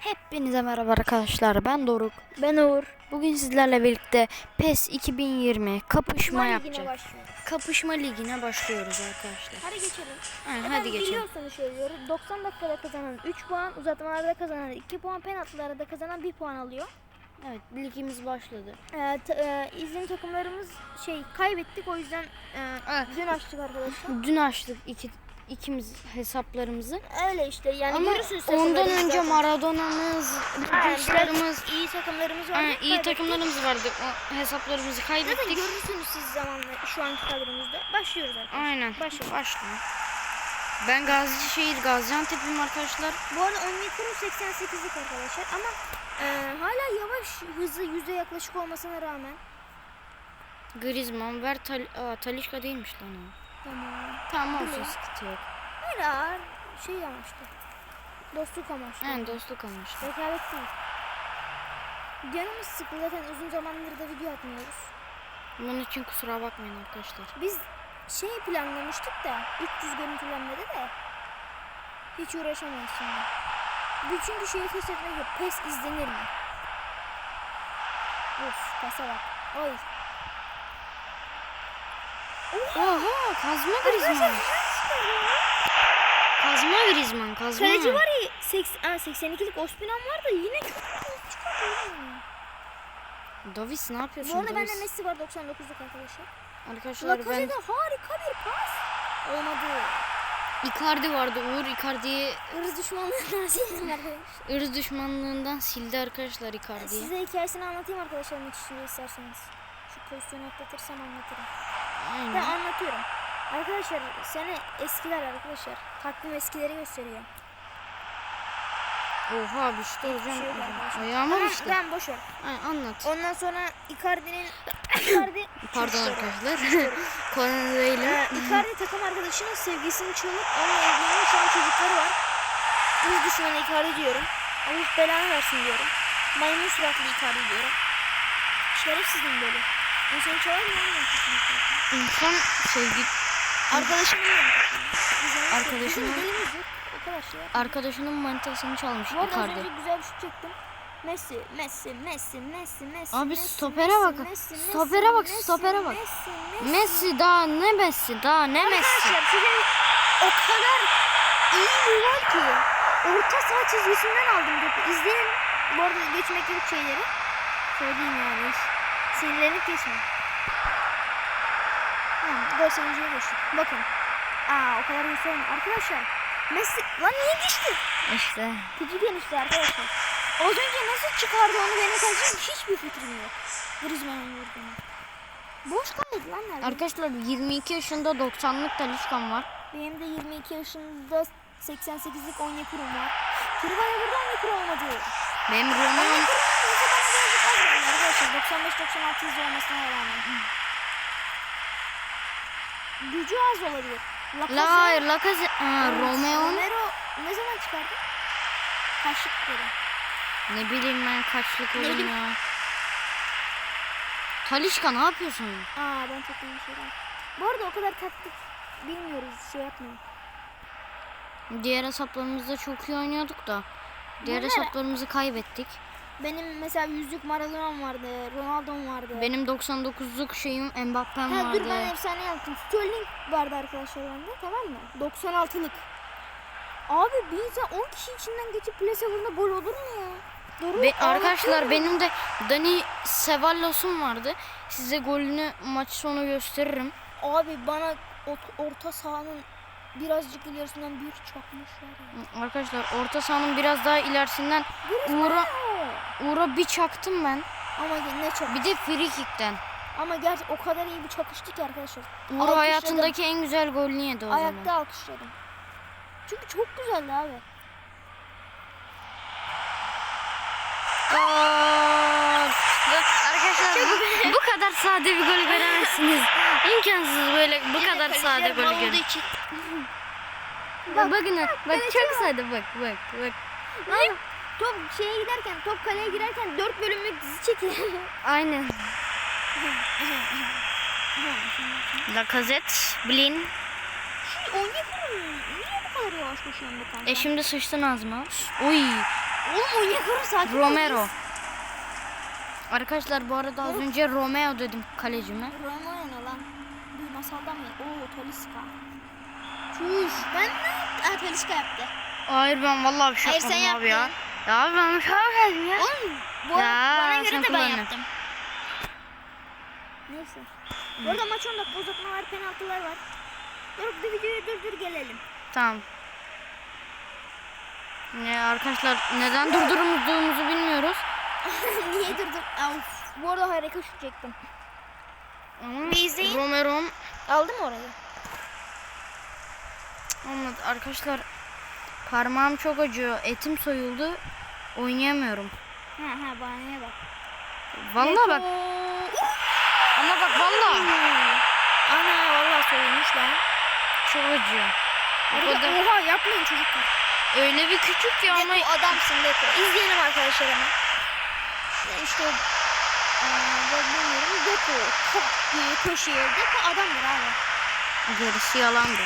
Hepinize merhaba arkadaşlar. Ben Doruk. Ben Uğur. Bugün sizlerle birlikte PES 2020 kapışma Ligine başlıyoruz. Kapışma ligine başlıyoruz arkadaşlar. Hadi geçelim. Aynen, Efendim, hadi geçelim. Biliyorsanız söylüyorum. 90 dakikada kazanan 3 puan, uzatmalarda kazanan 2 puan, penaltılarda kazanan 1 puan alıyor. Evet, ligimiz başladı. Ee, e, izlem takımlarımız şey kaybettik o yüzden e, Evet. dün açtık arkadaşlar. Dün açtık iki ikimiz hesaplarımızı. Öyle işte yani Ama ondan önce zaten. Maradona'mız, Kuşlarımız, iyi takımlarımız var. aynen, iyi takımlarımız vardı. O hesaplarımızı Zaten kaybettik. görürsünüz siz zamanla şu anki kadromuzda. Başlıyoruz arkadaşlar. Aynen. Başlayalım. Başla. Ben Gazişehir, Gaziantep'im arkadaşlar. Bu arada 10 mikro 88'lik arkadaşlar ama e, hala yavaş hızı yüze yaklaşık olmasına rağmen Griezmann, ver Tal Aa, Talişka değilmiş lan o. tamam. Tamam olsun sıkıntı yok. Hala şey amaçlı. Dostluk amaçlı. Yani dostluk amaçlı. Rekabet değil. Canımız sıkı zaten uzun zamandır da video atmıyoruz. Bunun için kusura bakmayın arkadaşlar. Biz şey planlamıştık da 300 görüntülenmede de hiç uğraşamayız şimdi. Bir çünkü şeyi test etmek yok. PES izlenir mi? Of pasa bak. Oy. Oha kazma Griezmann. Kazma Griezmann kazma. Kaleci var ya 80, aa, 82'lik Ospinan var da yine çok. Davis ne yapıyorsun Bu arada bende? Messi var 99'luk arkadaşlar. Arkadaşlar ben Lacazette'de harika bir pas. Olmadı. Icardi vardı. Uğur Icardi'yi Irz düşmanlığından sildim arkadaşlar. ırz düşmanlığından sildi arkadaşlar Icardi'yi. Size hikayesini anlatayım arkadaşlar maç isterseniz. Şu pozisyonu atlatırsam anlatırım. Ben anlatıyorum. Arkadaşlar sene eskiler arkadaşlar. Takvim eskileri gösteriyor. Oha bir işte şey hocam. arkadaşlar. Ayağıma Tamam, işte. Ben boş ver. Aynen, anlat. Ondan sonra Icardi'nin Icardi Pardon arkadaşlar. Konu değil. Ee, Icardi takım arkadaşının sevgisini çalıp onunla evleniyor. Şu an çocukları var. Biz düşmanı Icardi diyorum. Allah belanı versin diyorum. Maymun suratlı Icardi diyorum. Şerefsizim böyle. Çalar mı lan? İnsan sevgi Arkadaşım diyorum. Arkadaşının- şey. manitasını çalmış Bu arada az önce güzel bir şut çektim. Messi, Messi, Messi, Messi, Messi. Abi Messi, stopere Messi, bak. Messi, Stopere bak, Messi, stopere bak. Messi, Messi. Messi daha ne Messi daha ne Messi. Arkadaşlar size o kadar iyi bir var ki. Orta saha çizgisinden aldım topu. İzleyin. Bu arada geçmek yok şeyleri. Söyleyeyim yani. Sinirlenip geçme. Tamam, gol sevinciye geçtik. Bakın. Aa o kadar iyi söyleyeyim. Arkadaşlar. Messi. Lan niye düştü? İşte. Küçükken işte arkadaşlar. Az önce nasıl çıkardı onu benim kalecim hiçbir fikrim yok. Griezmann'ın vurduğunu. Boş kaldı lan nerede? Arkadaşlar 22 yaşında 90'lık Talişkan var. Benim de 22 yaşında 88'lik Onyekurum var. Kırvaya burada Onyekuru olmadı. Benim Romeo Onyekuru neyse bana birazcık az geldi arkadaşlar. 95-96 hızlı olmasına rağmen. Gücü az olabilir. Lacazette- La hayır Lacazette. Ha, Romeo Romero ne zaman çıkardı? Kaçlık dedi. ne bileyim ben kaçlık bileyim. ya. Talişka ne yapıyorsun? Aa ben çok iyi şeyler. Bu arada o kadar taktik bilmiyoruz şey yapmayın. Diğer hesaplarımızda çok iyi oynuyorduk da. Diğer Bunlar- hesaplarımızı kaybettik. Benim mesela yüzlük Maradona'm vardı, Ronaldo'm vardı. Benim 99'luk şeyim Mbappe'm Ha, dur vardı. ben efsane yaptım. Sterling vardı arkadaşlar bende tamam mı? 96'lık. Abi bir insan 10 kişi içinden geçip plase vurduğunda gol olur mu ya? Doğru. Be- arkadaşlar benim de Dani Sevallos'um vardı. Size golünü maç sonu gösteririm. Abi bana orta sahanın birazcık ilerisinden bir çakmışlar ya. Arkadaşlar orta sahanın biraz daha ilerisinden Uğur'a Uğur'a bir çaktım ben. Ama ne çok. Bir de free kick'ten. Ama gerçi o kadar iyi bir çakıştı ki arkadaşlar. Uğur Alkışladım. hayatındaki en güzel golünü yedi o Ayakta zaman. alkışladım. Çünkü çok güzeldi abi. Gol! Arkadaşlar bu, bu kadar sade bir gol göremezsiniz. İmkansız böyle bu kadar sade gol için. Bak, bakın ha, bak çok sade bak bak bak. Lan top şeye giderken, top kaleye girerken 4 bölümlük dizi çekiyor. Aynen. Lacazette, Blin. Onyekuru niye bu kadar yavaş koşuyor bu kanka? E şimdi sıçtın ağzıma. Oy. Oğlum Onyekuru sakin. Romero. Arkadaşlar bu arada az önce Romeo dedim kalecime. Romero ne lan? Bir masaldan mı? Oo Toliska. Çüş. Ben ne? Aa Toliska yaptı. Hayır ben vallahi bir şey Hayır, yapmadım abi ya. yaptın. Ya abi ben yapmadım ya. Oğlum bu Ya, bana göre de ben yaptım. Neyse. Burada maç 10 dakika uzatma var, penaltılar var. Dur bir videoyu durdur gelelim. Tamam. Ne arkadaşlar neden durdurduğumuzu bilmiyoruz. Niye durdur? Of. Bu arada harika şut çektim. Ama Bir izleyin. Romero'm Aldın mı orayı? olmadı. Arkadaşlar parmağım çok acıyor. Etim soyuldu. Oynayamıyorum. Ha ha bahaneye bak. Vallahi bak ama bak vallahi Ana vallahi soyulmuş lan. çok acıyor. Arada, kadar oha yapmayın çocuklar. öyle bir küçük ki ama Deko adamsın Deko. İzleyelim arkadaşlar hemen. Ya İşte bilmiyorum Deko. Çok diye köşeye. Deko adamdır abi. gerisi yalandı.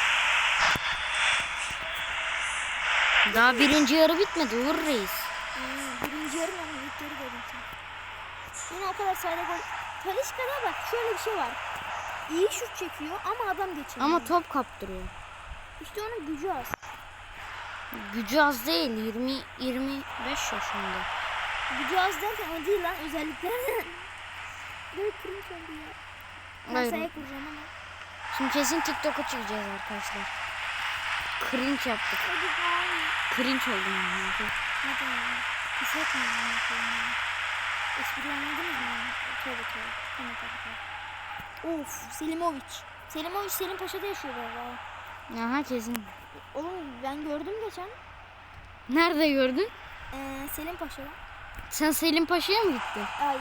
Daha birinci yarı bitmedi Uğur Reis. Hmm, birinci yarı ama ilk yarı sen. Yine o kadar sayıda gol. Talişka'da bak şöyle bir şey var. İyi şut çekiyor ama adam geçemiyor. Ama top kaptırıyor. İşte onun gücü az. Gücü az değil. 20 25 yaşında. Gücü az derken o değil lan özelliklerden. Böyle cringe oldu ya. Masaya kuracağım ama. Şimdi kesin TikTok'a çıkacağız arkadaşlar. Cringe yaptık. Hadi bay. Cringe oldum yani. Hadi. Hissetmiyorum koymayı. Espri anladınız mı? Tövbe tövbe. Tamam tamam tamam. Of Selimovic. Selimovic Selim Paşa'da yaşıyor galiba. Aha kesin. Oğlum ben gördüm geçen. Nerede gördün? Ee, Selim Paşa'da. Sen Selim Paşa'ya mı gittin? Hayır.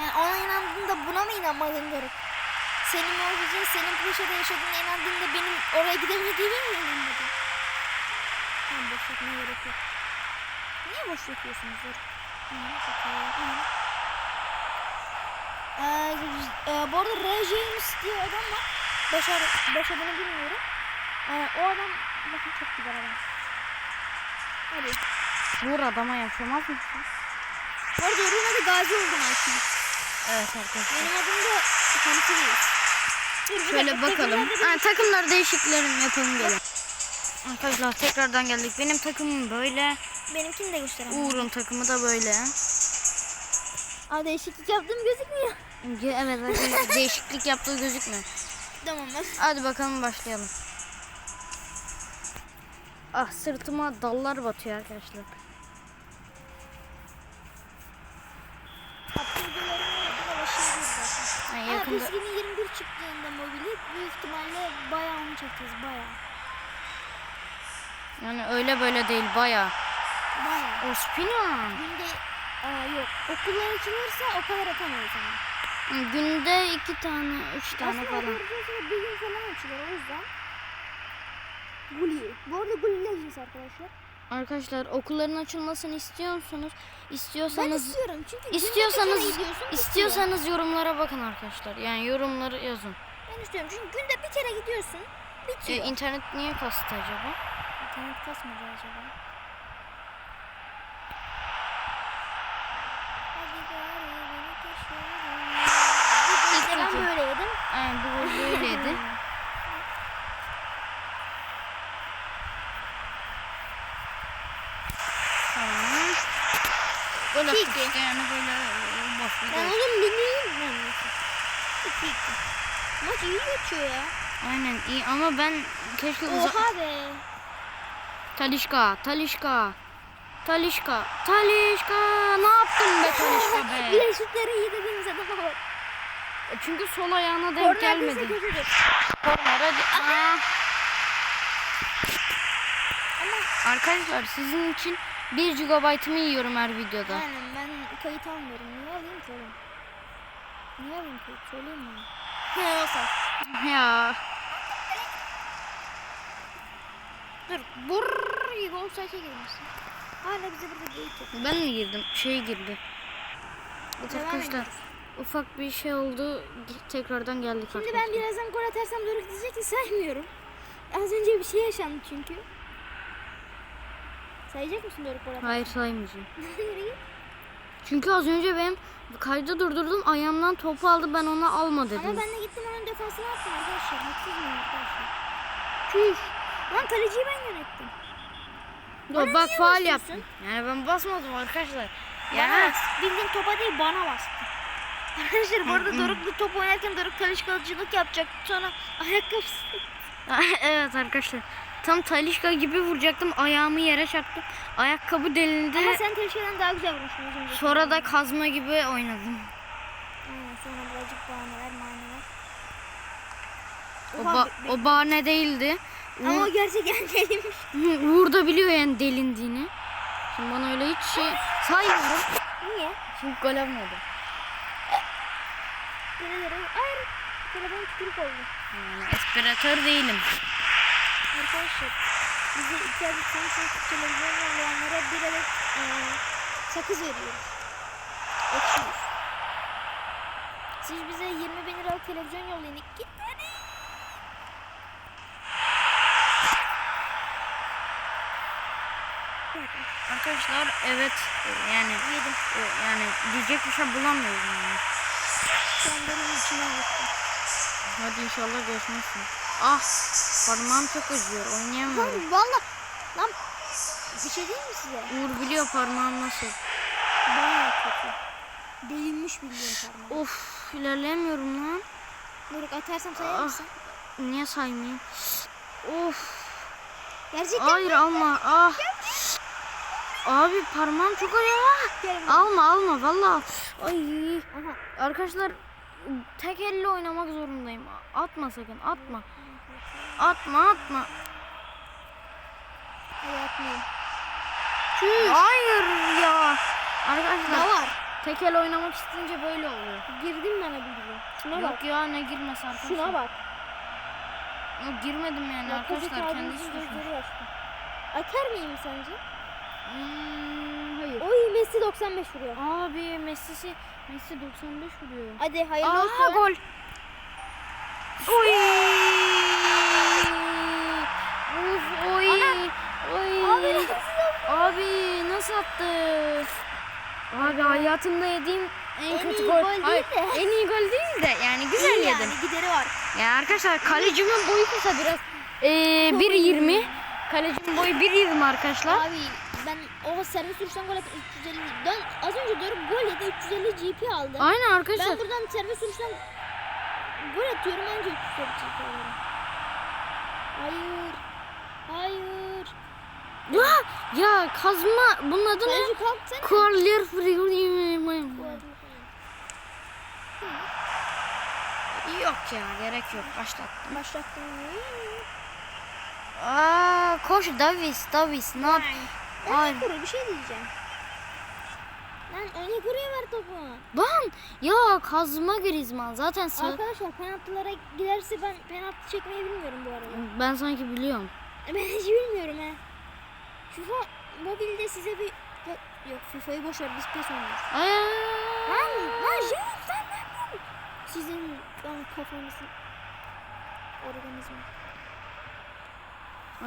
Yani ona inandın da buna mı inanmadın garip? Selim Ovic'in Selim Paşa'da yaşadığına inandın da benim oraya gidemediğime mi inanmadın? Tamam boş yapmaya gerek yok. Niye boş yapıyorsunuz? Hı. Ee, e, bu arada Ray James diye adam var. Başar, baş adını bilmiyorum. Ee, o adam bakın çok güzel adam. Hadi. Vur adama yaşamaz mısın? Bu arada onun adı Gazi oldu Mikey. Evet arkadaşlar. Benim adım da Hamsi Reis. Dur Şöyle bakalım. Ha, takımlar değişiklerini yapalım gelin. Arkadaşlar tekrardan geldik. Benim takımım böyle. Benimkini de göstereyim. Uğur'un takımı da böyle. Aa değişiklik yaptım gözükmüyor. Ge- Evet arkadaşlar değişiklik yaptığı gözükmüyor. Tamam. Hadi bakalım başlayalım. Ah sırtıma dallar batıyor arkadaşlar. Aa, yakında... 2021 çıktığında mobili büyük ihtimalle bayağı onu çekeceğiz bayağı. Yani öyle böyle değil baya. Bayağı. Ospina. Günde aa, yok okullar açılırsa o kadar atamayız ama. Günde iki tane, üç tane Aslında falan. okullar açılırsa bir gün falan açılır o yüzden. Gully. Bu arada Gully Legends arkadaşlar. Arkadaşlar okulların açılmasını istiyor musunuz? Ben İstiyorsanız istiyorum çünkü istiyorsanız bitiyor. istiyorsanız yorumlara bakın arkadaşlar. Yani yorumları yazın. Ben istiyorum çünkü günde bir kere gidiyorsun. Bitiyor. internet niye kastı acaba? İnternet kasmadı acaba. Hadi gari beni keşfedin. İlk ben İlk böyle yedim. Yani bu böyleydi. Tamam. İşte yani böyle e, boş bir Ben oğlum bilmiyorum ben. Maç iyi geçiyor ya. Aynen iyi ama ben keşke uzak... Oha be. Talişka, Talişka. Talişka, Talişka. Ne yaptın be Talişka be? Şutları iyi dediğimiz adama bak. E Çünkü sol ayağına denk Korner gelmedi. Korner hadi. Aa. Arkadaşlar sizin için 1 GB'ımı yiyorum her videoda. aynen kayıt almıyorum. Niye alayım ki oğlum? Niye alayım kayıt? Söyleyeyim mi? He olsa. Ya Dur. Burr gol sayısa girmişsin. Hala bize burada geyik yapıyor. ben mi girdim? Şey girdi. Devam Arkadaşlar ufak bir şey oldu. Tekrardan geldik Şimdi arkadaşlar. ben birazdan gol atarsam doğru gidecek ki saymıyorum. Az önce bir şey yaşandı çünkü. Sayacak mısın Doruk gol atarsan? Hayır saymayacağım. Çünkü az önce benim kaydı durdurdum ayağımdan topu aldı ben ona alma dedim. Ama ben de gittim onun defansına attım arkadaşlar. Haksız mıyım arkadaşlar? Çüş. Lan kaleciyi ben yönettim. Bana bak faal yaptım. Yani ben basmadım arkadaşlar. Bana Ya bas. Bildiğin topa değil bana bastı. Arkadaşlar bu arada Doruk bu top oynarken Doruk kalecilik yapacaktı. Sonra ayakkabısı. evet arkadaşlar. Tam Talişka gibi vuracaktım. Ayağımı yere çarptım. Ayakkabı delindi. Ama sen kalecinden daha güzel vurmuşsun önce. Sonra da kazma gibi oynadım. Aynen sonra birazcık bahaneler maneler. O, ba- o bahane değildi. Ama Uğur, o gerçekten deliymiş. Uğur da biliyor yani delindiğini. Şimdi bana öyle hiç şey saymıyorum. Niye? Çünkü gol geri. Hayır. Telefon tükürük oldu. Yani espiratör değilim. Arkadaşlar bize iki adet Samsung televizyon yollayanlara bir adet eee, sakız veriyoruz. Ekşi yüz. Siz bize 20 bin liralık televizyon yollayın. Git hadi. Arkadaşlar evet yani Yedim. yani diyecek bir şey bulamıyorum yani. An benim içime gitti. Hadi inşallah geçmezsin. Ah parmağım çok acıyor oynayamıyorum. Lan valla. Lan bir şey değil mi size? Uğur biliyor parmağım nasıl. Bayağı kötü. Delinmiş bildiğin parmağım. Of ilerleyemiyorum lan. Doruk atarsam sayar Ah. mısın? Niye saymayayım? Of. Gerçekten Hayır alma. Ah. Abi parmağım çok acıyor. Buraya. Alma alma valla. Ay. Aha. Arkadaşlar tek elle oynamak zorundayım. Atma sakın atma. Atma atma. Atmayayım. Hayır ya. Ne Arkadaşlar var? tek el oynamak isteyince böyle oluyor. Girdim bana bildiğin. Şuna bak. Yok ya ne girmesi arkadaşlar. Şuna bak. Yok girmedim yani arkadaşlar kendi kendisi istiyorsun. Atar mıyım sence? Hmm, hayır. Oy Messi 95 vuruyor. Abi Messi'si Messi 95 vuruyor. Hadi hayırlı Aa olsun. gol. Oy. Uf oy. Oy. Abi nasıl Abi nasıl attı? Abi hayatımda yediğim en, En kötü gol. gol Hayır, de. en iyi gol değil de yani güzel İyi yedim. yani gideri var. Ya arkadaşlar kalecimin boyu kısa biraz. Ee, 1.20. Kalecimin boyu 1.20 arkadaşlar. Abi ben o servis vuruştan gol attım 350. Ben az önce doğru gol yedi 350 GP aldı. Aynen arkadaşlar. Ben buradan servis vuruştan gol atıyorum anca 350 GP alıyorum. Hayır. Hayır. Ya, ya kazma bunun adı ne? Corler Yok ya gerek yok başlattım. Başlattım. Aa koş Davis Davis ne yap? Hayır. Onyekuru bir şey diyeceğim. Lan Onyekuru'ya ver topu. Lan ya kazma Griezmann zaten Arkadaşlar penaltılara giderse ben penaltı çekmeyi bilmiyorum bu arada. ben sanki biliyorum. Ben hiç bilmiyorum he. FIFA mobilde size bir... Yok, yok FIFA'yı boş ver biz PES oynuyoruz. Lan lan Jean sen nereden? Sizin lan kafanızın organizma.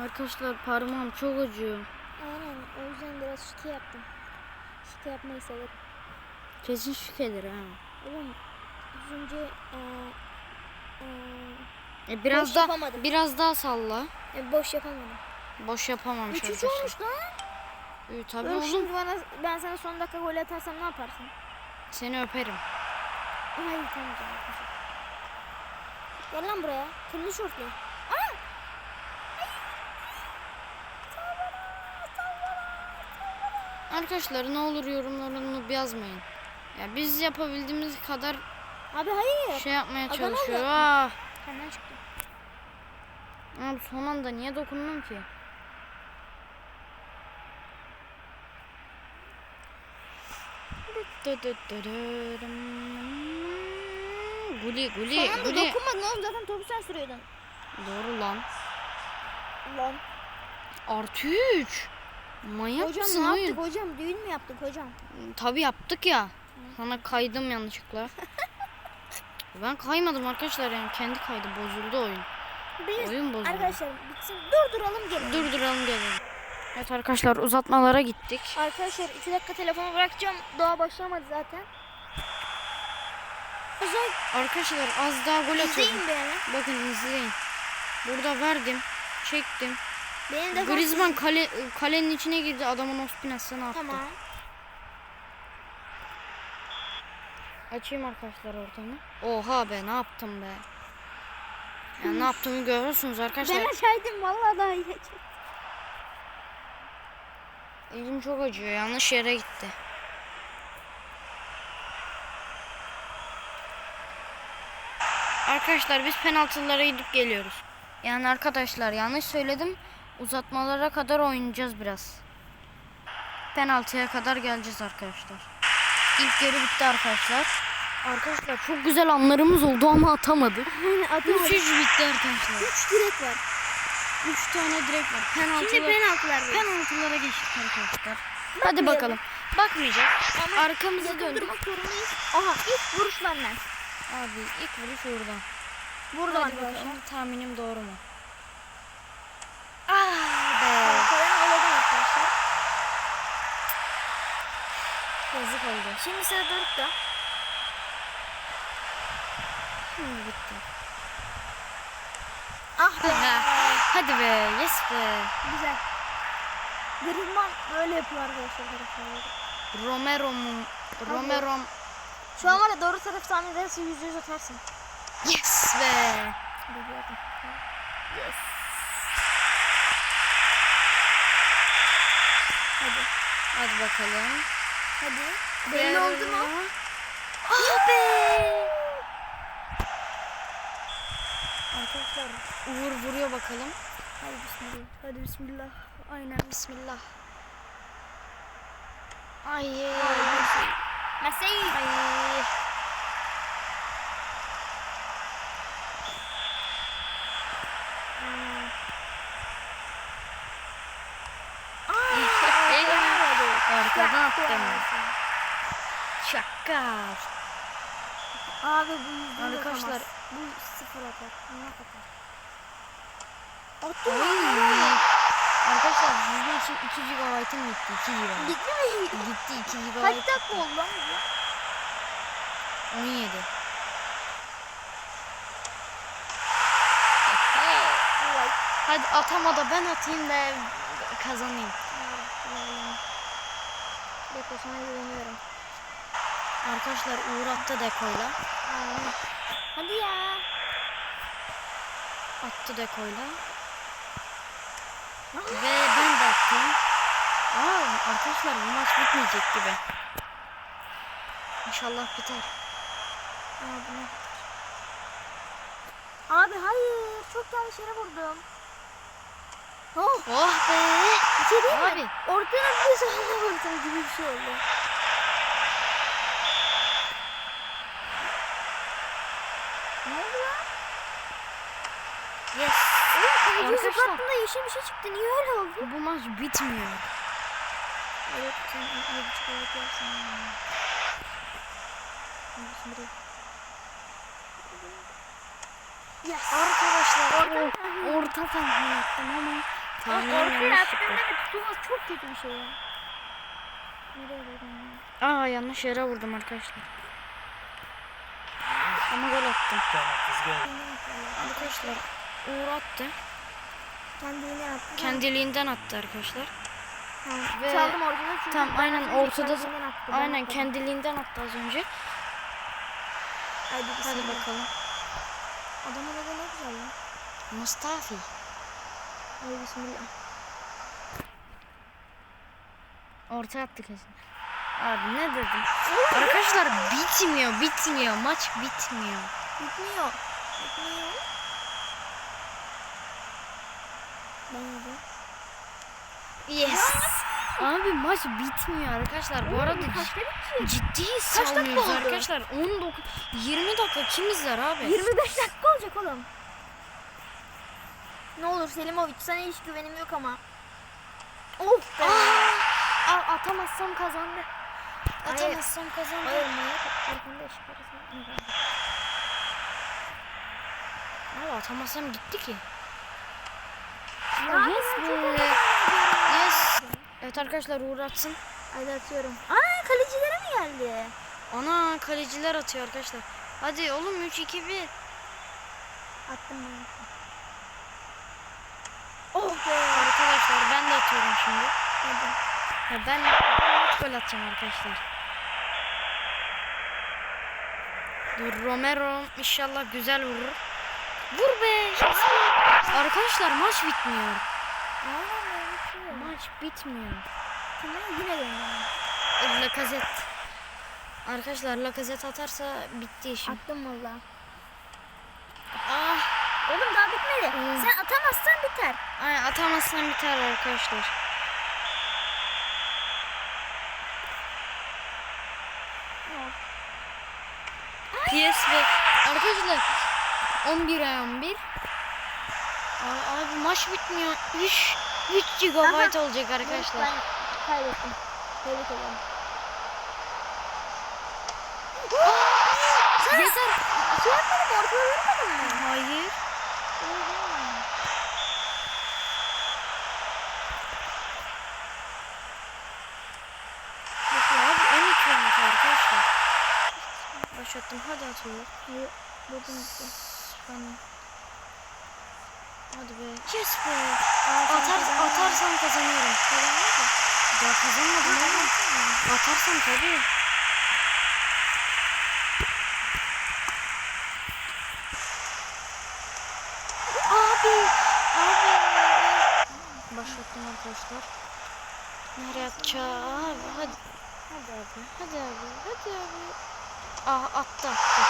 Arkadaşlar parmağım çok acıyor. Aynen o yüzden biraz şike yaptım. Şike yapmayı severim. Kesin şükedir ha. Oğlum az önce eee eee E, biraz Boş da yapamadım. biraz daha salla. e, boş yapamadım. Boş yapamam 3-3 arkadaşlar. olmuş lan. Evet, tabii Oğlum oğlum. şimdi bana, ben sana son dakika gol atarsam ne yaparsın? Seni öperim. Hayır tamam tamam. Gel lan buraya. Kırmızı şortlu. Aa! Arkadaşlar ne olur yorumlarını yazmayın. Ya biz yapabildiğimiz kadar Abi hayır. şey yapmaya Adam çalışıyor. oldu. Ah. Hemen çıktı. Abi son anda niye dokundum ki? Guli guli Son anda guli. dokunmadın oğlum zaten topu sen sürüyordun. Doğru lan. Lan. Artı 3. Manyak Hocam mısın ne oyun? yaptık hocam? Düğün mü yaptık hocam? Tabi yaptık ya. Sana kaydım yanlışlıkla. ben kaymadım arkadaşlar yani kendi kaydı bozuldu oyun. Biz Oyun bozuldu. arkadaşlar bitsin durduralım gelin. Durduralım gelin. Evet arkadaşlar uzatmalara gittik. Arkadaşlar 2 dakika telefonu bırakacağım. Daha başlamadı zaten. Zaman Arkadaşlar az daha gol atıyordum. Bakın izleyin. Burada verdim. Çektim. Benim de Griezmann kale, kalenin içine girdi. Adamın ospinasını attı. Tamam. Açayım arkadaşlar ortamı. Oha be ne yaptım be. Ya ne yaptığımı görüyorsunuz arkadaşlar. Ben açaydım vallahi daha iyi. Elim çok acıyor. Yanlış yere gitti. Arkadaşlar biz penaltılara gidip geliyoruz. Yani arkadaşlar yanlış söyledim. Uzatmalara kadar oynayacağız biraz. Penaltıya kadar geleceğiz arkadaşlar. İlk yarı bitti arkadaşlar. Arkadaşlar çok güzel anlarımız oldu ama atamadık. Atamadım. 3-3 bitti arkadaşlar. 3 direk var. 3 tane direkt var. Şimdi Penaltılar, penaltılar var. penaltılara geçtik arkadaşlar. Hadi bakalım. Bakmayacağız. Ama Arkamızı döndük. Aha ilk vuruş benden. Abi ilk vuruş oradan. Buradan Hadi arkadaşlar. bakalım tahminim doğru mu? Ah be. Yazık oldu. Şimdi sıra Doruk'ta. Şimdi bitti. Ah be. Hadi be, yes be. Güzel. Griezmann böyle yapıyor arkadaşlar. Romero mu? Romero. Şu an var ya doğru taraf tahmin ederse yüzde yüz atarsın. Yes be. Yes. Hadi. Hadi bakalım. Hadi. Belli oldu mu? Ah be. Arkadaşlar. Uğur vuruyor bakalım. Hadi bismillah. Hadi bismillah. Aynen. Bismillah. Ay. Messi. Ay. Arkadan attım. Şaka. Abi bu yüzde yüz Arkadaşlar. Bu sıfır atar. Ne atar? Oy. Arkadaşlar sizin için 2 GB'ım gitti. 2 GB. Gitti mi? Gitti 2 GB. Kaç dakika oldu lan bu? 17. Olay. Hadi atama da ben atayım da kazanayım. Bekle sana güveniyorum. Arkadaşlar Uğur attı dekoyla. Hadi ya. Attı dekoyla. Ve ben de attım. Aa, arkadaşlar bu maç bitmeyecek gibi. İnşallah biter. Abi, ne? Abi hayır. Çok yanlış yere vurdum. Oh. Oh be. Bir şey değil mi? Abi. Ortadan bir sonra vurdum gibi bir şey oldu. Ne oldu lan? Yes. Oğlum Arkadaşlar. zıplattığında yeşil bir şey çıktı. Niye öyle oldu? Bu maç bitmiyor. Evet sen yapsın. Yes. Arkadaşlar Orta orta, tahmin. orta tahmin ettim ama tahminim Orta yanlış çıktı. tutulmaz çok kötü bir şey ya. Nereye vurdum ya? Aa yanlış yere vurdum arkadaşlar. Ama gol attım. Arkadaşlar Uğur attı. Kendini yaptı. Kendiliğinden attı arkadaşlar. Ha, Ve- Çaldım ortada çünkü. Tam aynen ortada kendiliğinden attı, aynen atmadım. kendiliğinden attı az önce. Hadi, Hadi bakalım. Adamın adı ne güzel lan. Mustafi. Hadi bismillah. Orta attı kesin. Abi ne dedim? Arkadaşlar bitmiyor, bitmiyor. Maç bitmiyor. Bitmiyor. Bitmiyor. Ben yedim. Yes. Abi maç bitmiyor arkadaşlar. Bu arada ciddi salmıyoruz oldu? arkadaşlar. 19 20 dakika kim izler abi? 25 dakika olacak oğlum. Ne olur Selimovic sana hiç güvenim yok ama. Of be. Aa, atamazsam kazandı. Atamazsam kazandı. Hayır arasında. Ama atamazsam gitti ki. Ya, yes be. Evet arkadaşlar Uğur atsın. Hadi atıyorum. Aa kalecilere mi geldi? Ana kaleciler atıyor arkadaşlar. Hadi oğlum 3 2 1. Attım ben. Oh be. Arkadaşlar ben de atıyorum şimdi. Hadi. Ha, ben net gol atacağım arkadaşlar. Dur Romero inşallah güzel vurur. Vur be. Arkadaşlar maç bitmiyor. Ne. Maç bitmiyor. Tamam yine gönderdim. Lacazette. Arkadaşlar Lacazette atarsa bitti işim. Attım valla. Ah, Oğlum daha bitmedi. Hmm. Sen atamazsan biter. ay atamazsan biter arkadaşlar. PS ve arkadaşlar 11 ay 11. Ay, abi maç bitmiyor. 3 3 GB Aha. olacak arkadaşlar. Ben kaybettim. Tebrik ederim. Sen Yeter. şey yapmadın? Ortaya vurmadın mı? Hayır. Yok ya abi 12 olmuş arkadaşlar. Başlattım hadi. Durdum işte. Tamam. Hadi be. Yes be. Atar, atarsam kazanıyorum. Daha kazanmadım oğlum. Atarsam tabii. Abi. Abi. Başlattım arkadaşlar. Nereye atacağım? Hadi. Hadi abi. Hadi abi. Hadi abi. Aa attı attı.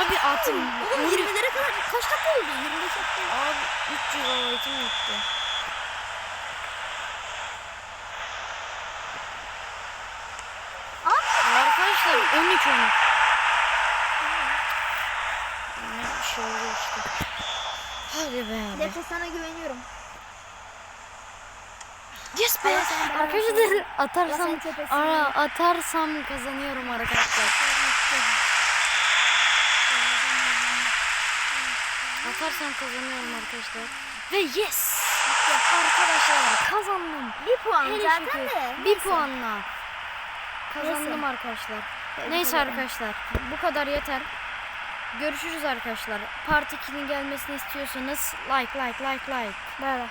Abi attım. Oğlum 20'lere kadar kaç dakika oldu? 25 dakika. Abi 3 GB'ım gitti. Abi. Arkadaşlar 13 13. Ne bir şey oluyor işte. Hadi be abi. Defne sana güveniyorum. Yes be. Arkadaşlar atarsam ara atarsam kazanıyorum arkadaşlar. Atarsam kazanıyorum arkadaşlar. Ve yes. Arkadaşlar kazandım. Bir puan Hele zaten şükür. de. Bir puanla. Kazandım Neyse. arkadaşlar. Neyse arkadaşlar. Bu kadar yeter. Görüşürüz arkadaşlar. Part 2'nin gelmesini istiyorsanız like like like like. Bay bay.